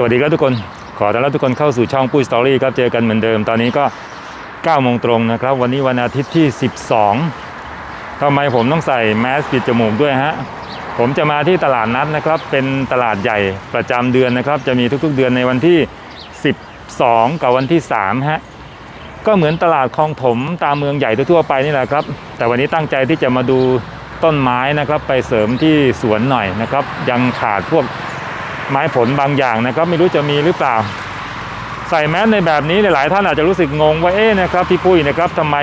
สวัสดีครับทุกคน ขอต้อนรับทุกคนเข้าสู่ช่องปุ้ยสตอรี่ครับ เจอกันเหมือนเดิม ตอนนี้ก็9โมงตรงนะครับ วันนี้วันอาทิตย์ที่ 12 ทำไมผมต้องใส่แมสปิดจมูกด้วยฮะ ผมจะมาที่ตลาดนัดนะครับ เป็นตลาดใหญ่ประจำเดือนนะครับ จะมีทุกๆเดือนในวันที่ 12 กับวันที่3ฮะ ก็เหมือนตลาดคลองถมตามเมืองใหญ่ทั่วๆไปนี่แหละครับ แต่วันนี้ตั้งใจที่จะมาดูต้นไม้นะครับ ไปเสริมที่สวนหน่อยนะครับ ยังขาดพวก ไม้ผลบางอย่างนะครับไม่รู้จะมีหรือเปล่า ใส่แมสในแบบนี้หลายๆท่านอาจจะรู้สึกงงว่าเอ๊ะนะครับพี่ปุ้ยนะครับทำไม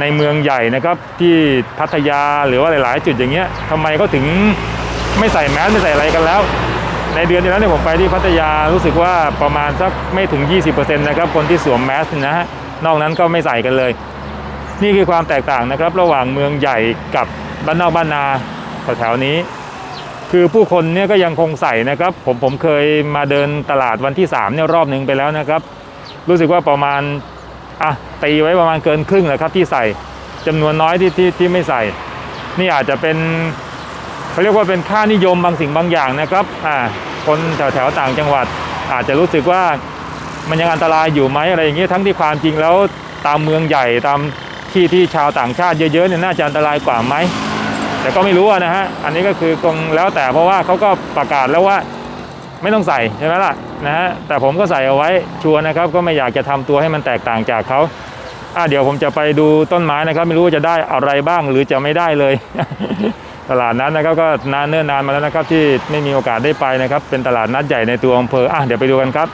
ในเมืองใหญ่นะครับที่พัทยาหรือว่าหลายๆ จุดอย่างเงี้ยทำไมเขาถึงไม่ใส่แมสไม่ใส่อะไรกันแล้ว ในเดือนที่แล้วเนี่ยผมไปที่พัทยารู้สึกว่าประมาณสักไม่ถึง 20%นะครับคนที่สวมแมสนะฮะนอกนั้นก็ไม่ใส่กันเลย นี่คือความแตกต่างนะครับ ระหว่างเมืองใหญ่กับบ้านนอกบ้านนาแถวๆนี้ คือผู้คนเนี่ยก็ยังคงใส่นะครับ ผมผมเคยมาเดินตลาดวันที่3เนี่ยรอบหนึ่งไปแล้วนะครับ รู้สึกว่าประมาณอะตีไว้ประมาณเกินครึ่งแหละครับที่ใส่จำนวนน้อยที่ที่ที่ไม่ใส่ นี่อาจจะเป็นเขาเรียกว่าเป็นค่านิยมบางสิ่งบางอย่างนะครับอ่าคนแถวแถวต่างจังหวัด อาจจะรู้สึกว่ามันยังอันตรายอยู่ไหมอะไรอย่างเงี้ยทั้งที่ความจริงแล้วตามเมืองใหญ่ตามที่ที่ชาวต่างชาติเยอะๆเนี่ยน่าจะอันตรายกว่าไหม แต่ก็ไม่รู้นะฮะอันนี้ก็คือคงแล้วแต่เพราะว่าเขาก็ประกาศแล้วว่าไม่ต้องใส่ใช่ไหมล่ะนะฮะแต่ผมก็ใส่เอาไว้ชัวร์นะครับ ก็ไม่อยากจะทำตัวให้มันแตกต่างจากเขาอะเดี๋ยวผมจะไปดูต้นไม้นะครับ ไม่รู้ว่าจะได้อะไรบ้างหรือจะไม่ได้เลย ตลาดนัดนะครับก็นานเนิ่นนานมาแล้วนะครับ ที่ไม่มีโอกาสได้ไปนะครับ เป็นตลาดนัดใหญ่ในตัวอำเภออะเดี๋ยวไปดูกันครับ